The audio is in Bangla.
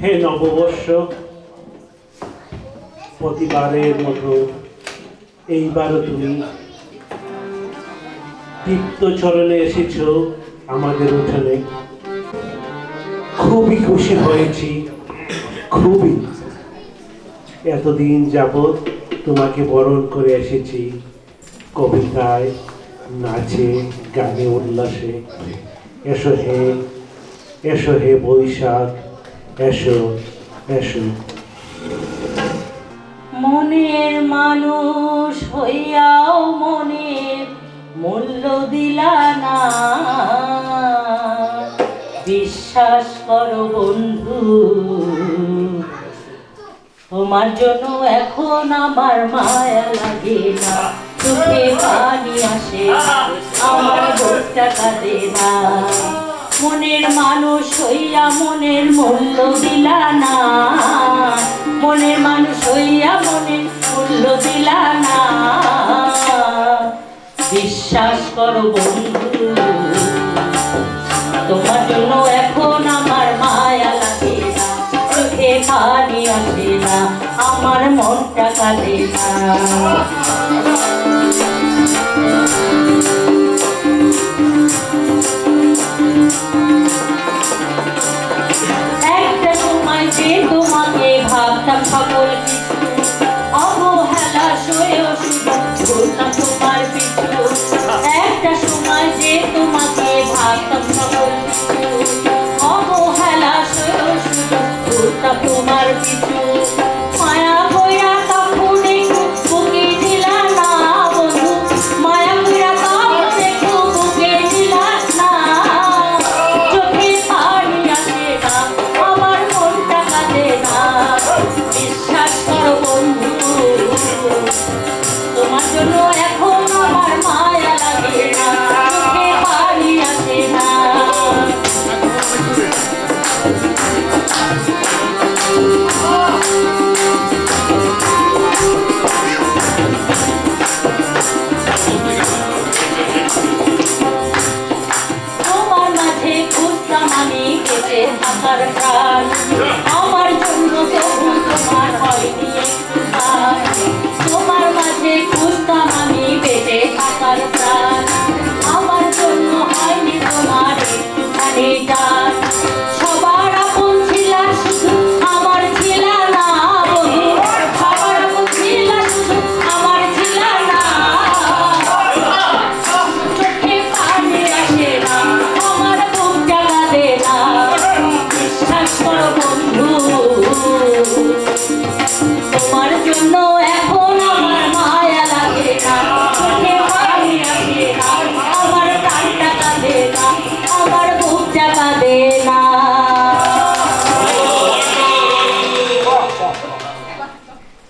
হে নববর্ষ, প্রতিবারের মতো এইবারও তুমি তীর্থচরণে এসেছ আমাদের উঠানে। খুবই খুশি হয়েছি, খুবই। এতদিন যাবৎ তোমাকে বরণ করে এসেছি কবিতায়। নাচে, গানে উল্লাসে। এসো হে এসো হে বৈশাখ, এসো এসো। মনের মানুষ হইয়াও মনের মূল্য দিলা না। বিশ্বাস করো বন্ধু, তোমার জন্য এখন আমার মায়া লাগে না। আমার মনের মানুষ হইয়া মনের মূল্য দিলা না। মনের মানুষ হইয়া মনের মূল্য দিলানা বিশ্বাস করো বন্ধু। চোখে পানি আসে না আমার মনটা কাঁদে না। থাকার প্রাণ।